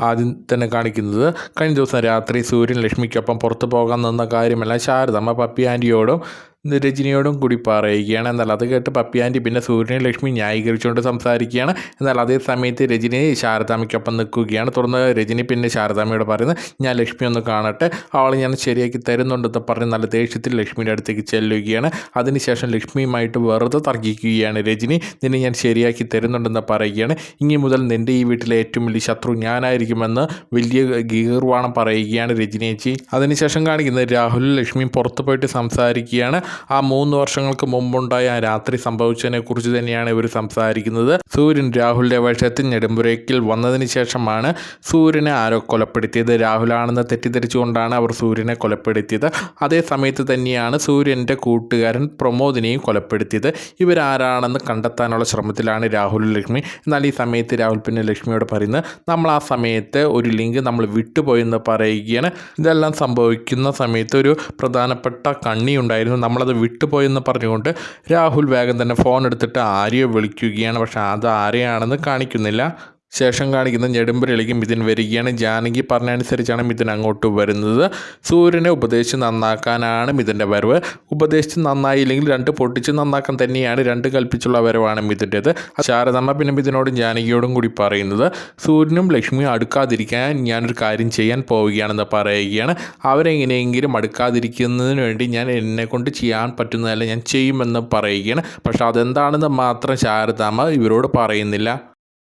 ആദ്യം തന്നെ കാണിക്കുന്നത് കഴിഞ്ഞ ദിവസം രാത്രി സൂര്യൻ ലക്ഷ്മിക്കൊപ്പം പുറത്തു പോകാൻ നിന്ന കാര്യമല്ല ശാരദമ്മ പപ്പി ആന്റിയോടും രജനിയോടും കൂടി പറയുകയാണ്. എന്നാൽ അത് കേട്ട് പപ്പി ആന്റി പിന്നെ സൂര്യനെ ലക്ഷ്മി ന്യായീകരിച്ചുകൊണ്ട് സംസാരിക്കുകയാണ്. എന്നാൽ അതേ സമയത്ത് രജനി ശാരദാമ്മയ്ക്കൊപ്പം നിൽക്കുകയാണ്. തുടർന്ന് രജനി പിന്നെ ശാരദാമ്മയോട് പറയുന്നത് ഞാൻ ലക്ഷ്മി ഒന്ന് കാണട്ടെ. അവൾ ഞാൻ ശരിയാക്കി തരുന്നുണ്ടെന്ന് പറഞ്ഞ് നല്ല ദേഷ്യത്തിൽ ലക്ഷ്മിയുടെ അടുത്തേക്ക് ചെല്ലുകയാണ്. അതിനുശേഷം ലക്ഷ്മിയുമായിട്ട് വെറുതെ തർക്കിക്കുകയാണ് രജനി. നിന്നെ ഞാൻ ശരിയാക്കി തരുന്നുണ്ടെന്ന് പറയുകയാണ്. ഇനി മുതൽ നിന്റെ ഈ വീട്ടിലെ ഏറ്റവും വലിയ ശത്രു ഞാനായിരിക്കുമെന്ന് വലിയ ഗീർവാണം പറയുകയാണ് രജനിയേച്ചി അതിനുശേഷം കാണിക്കുന്നത് രാഹുൽ ലക്ഷ്മിയും പുറത്തു പോയിട്ട് സംസാരിക്കുകയാണ്. ആ മൂന്ന് വർഷങ്ങൾക്ക് മുമ്പുണ്ടായ ആ രാത്രി സംഭവിച്ചതിനെ കുറിച്ച് തന്നെയാണ് ഇവർ സംസാരിക്കുന്നത്. സൂര്യൻ രാഹുലിന്റെ വേഷത്തിൽ നെടുമ്പുരയ്ക്കിൽ വന്നതിന് ശേഷമാണ് സൂര്യനെ ആരോ കൊലപ്പെടുത്തിയത്. രാഹുലാണെന്ന് തെറ്റിദ്ധരിച്ചുകൊണ്ടാണ് അവർ സൂര്യനെ കൊലപ്പെടുത്തിയത്. അതേ സമയത്ത് തന്നെയാണ് സൂര്യന്റെ കൂട്ടുകാരൻ പ്രമോദിനെയും കൊലപ്പെടുത്തിയത്. ഇവരാരാണെന്ന് കണ്ടെത്താനുള്ള ശ്രമത്തിലാണ് രാഹുൽ ലക്ഷ്മി. എന്നാൽ ഈ സമയത്ത് രാഹുൽ പിന്നെ ലക്ഷ്മിയോട് പറയുന്നത് നമ്മൾ ആ സമയത്ത് ഒരു ലിങ്ക് നമ്മൾ വിട്ടുപോയെന്ന് പറയുകയാണ്. ഇതെല്ലാം സംഭവിക്കുന്ന സമയത്ത് ഒരു പ്രധാനപ്പെട്ട കണ്ണി ഉണ്ടായിരുന്നു നമ്മളത് വിട്ടുപോയെന്ന് പറഞ്ഞുകൊണ്ട് രാഹുൽ വേഗം തന്നെ ഫോൺ എടുത്തിട്ട് ആരെയോ വിളിക്കുകയാണ്. പക്ഷേ അത് ആരെയാണെന്ന് കാണിക്കുന്നില്ല. ശേഷം കാണിക്കുന്ന നെടുമ്പുരയിലേക്ക് മിഥുൻ വരികയാണ്. ജാനകി പറഞ്ഞനുസരിച്ചാണ് മിഥുൻ അങ്ങോട്ട് വരുന്നത്. സൂര്യനെ ഉപദേശിച്ച് നന്നാക്കാനാണ് മിഥുന്റെ വരവ്. ഉപദേശിച്ച് നന്നായില്ലെങ്കിൽ രണ്ട് പൊട്ടിച്ച് നന്നാക്കാൻ തന്നെയാണ് രണ്ട് കൽപ്പിച്ചുള്ള വരവാണ് മിഥുന്റേത്. ശാരദമ്മ പിന്നെ മിഥുനോടും ജാനകിയോടും കൂടി പറയുന്നത് സൂര്യനും ലക്ഷ്മിയും അടുക്കാതിരിക്കാൻ ഞാനൊരു കാര്യം ചെയ്യാൻ പോവുകയാണെന്ന് പറയുകയാണ്. അവരെങ്ങനെയെങ്കിലും അടുക്കാതിരിക്കുന്നതിന് വേണ്ടി ഞാൻ എന്നെ കൊണ്ട് ചെയ്യാൻ പറ്റുന്നതല്ല ഞാൻ ചെയ്യുമെന്ന് പറയുകയാണ്. പക്ഷെ അതെന്താണെന്ന് മാത്രം ശാരദാമ്മ ഇവരോട് പറയുന്നില്ല.